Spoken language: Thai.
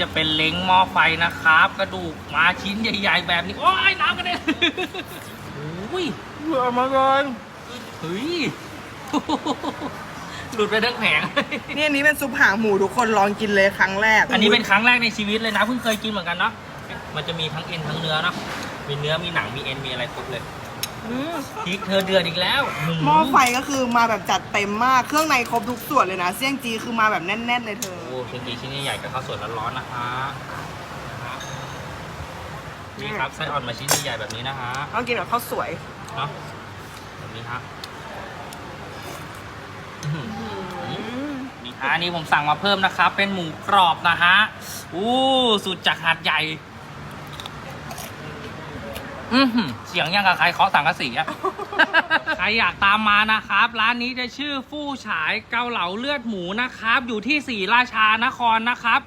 จะเป็นเล้งหม้อไฟนะครับ กระดูกมาชิ้นใหญ่ ๆ แบบนี้ โอ้ยน้ำกันเลยโอ้ยเบื่อมาเลยเฮ้ยหลุดไปทั้งแผง นี่อันนี้เป็นซุปหางหมูทุกคนลองกินเลยครั้งแรก อันนี้เป็นครั้งแรกในชีวิตเลยนะเพิ่งเคยกินเหมือนกันเนาะ มันจะมีทั้งเอ็นทั้งเนื้อเนาะ มีเนื้อมีหนังมีเอ็นมีอะไรครบเลยอืมพริกเธอเดือดอีกแล้ว หม้อไฟก็คือมาแบบจัดเต็มมาก เครื่องในครบทุกส่วนเลยนะ เสี่ยงจีคือมาแบบแน่นๆเลยเธอโอ้ ชิ้นดีชิ้นใหญ่ๆกับข้าวสวยร้อนๆนะคะนะครับนี่ครับไส้อ่อนมาชิ้นใหญ่ๆแบบนี้นะฮะต้องกินกับข้าวสวยเนาะแบบนี้ฮะอื้อหือนี่ฮะอันนี้ผมสั่งมาเพิ่มนะครับ เป็นหมูกรอบนะฮะอู้สุดจากหาดใหญ่อือหือเสียงยังกับใครเคาะสังกะสีอะใค รอยากตามมานะครับ ร้านนี้จะชื่อฟู่ฉายเกาเหลาเลือดหมูนะครับ อยู่ที่ศรีราชานครนะครับ